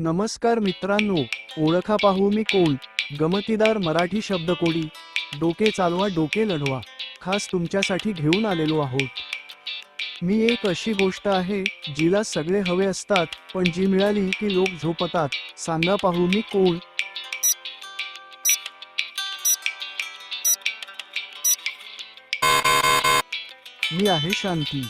नमस्कार मित्रांनो ओळखा पाहू मी कोण? गमतीदार मराठी शब्दकोडी. डोके चालवा डोके लढवा. खास तुमच्यासाठी घेऊन आलेलो आहोत. मी एक अशी गोष्ट आहे जिला सगळे हवे असतात पण जी मिळाली की लोक झोपतात. सांगा पाहू मी कोण? मी आहे शांती.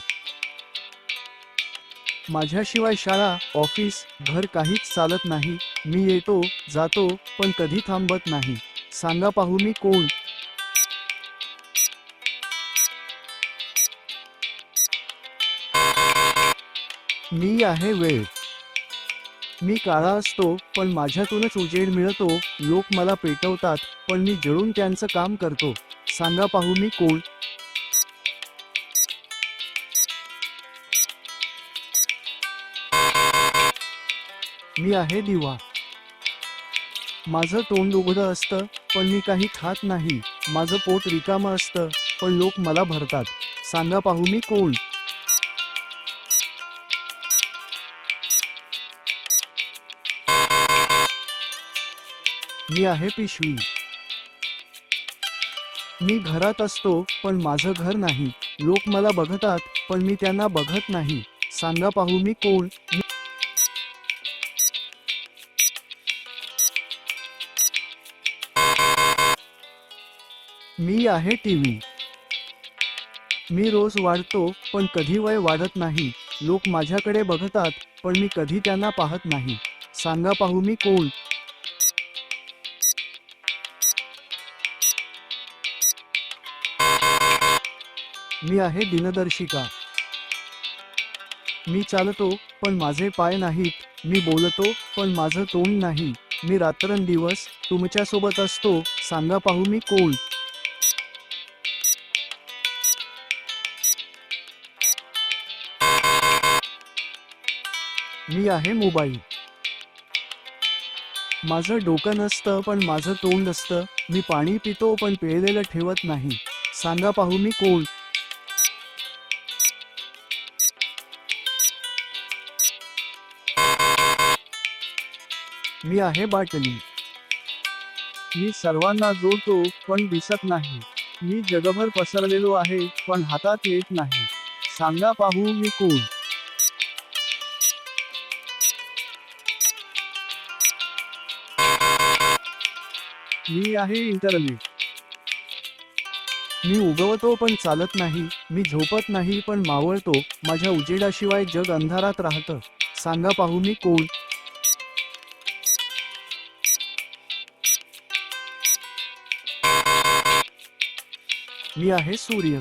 माझ्याशिवाय शाळा ऑफिस घर काहीच चालत नाही. मी येतो जातो पण कधी थांबत नाही. सांगा पाहू मी कोण? मी आहे वेळ. मी काळा असतो पण माझ्यातूनच उजेड मिळतो. लोक मला पेटवतात पण मी जळून त्यांचं काम करतो. सांगा पाहू मी कोण? मी आहे दिवा. माझं तोंड उघडं असतं पण मी काही खात नाही. माझं पोट रिकामं असतं पण लोक मला भरतात. सांगा पाहू मी कोण? मी आहे पिशवी. मी घरात असतो पण माझं घर नाही. लोक मला बघतात पण मी त्यांना बघत नाही. सांगा पाहू मी कोण? मी आहे टीव्ही. मी रोज वाढतो पण कधी वय वाढत नाही. लोक माझ्याकडे बघतात पण मी कधी त्यांना पाहत नाही. सांगा पाहू मी कोण? मी आहे दिनदर्शिका. मी चालतो पण माझे पाय नाहीत. मी बोलतो पण माझं तोंड नाही. मी रात्रंदिवस तुमच्यासोबत असतो. सांगा पाहू मी कोण? मी आहे मोबाईल. माझं डोकं नसतं पण माझं तोंड असतं. मी पाणी पितो पण पिळलेलं ठेवत नाही. सांगा पाहू मी कोण? मी आहे बाटली. मी सर्वांना जोडतो पण दिसत नाही. मी जगभर पसरलेलो आहे पण हातात येत नाही. सांगा पाहू मी कोण? मी आहे इंटरनेट मी उगवतो पण चालत नाही मी झोपत नाही पण मावळतो माझ्या उजेडाशिवाय जग अंधारात राहतं. सांगा पाहू मी कोण? मी आहे सूर्य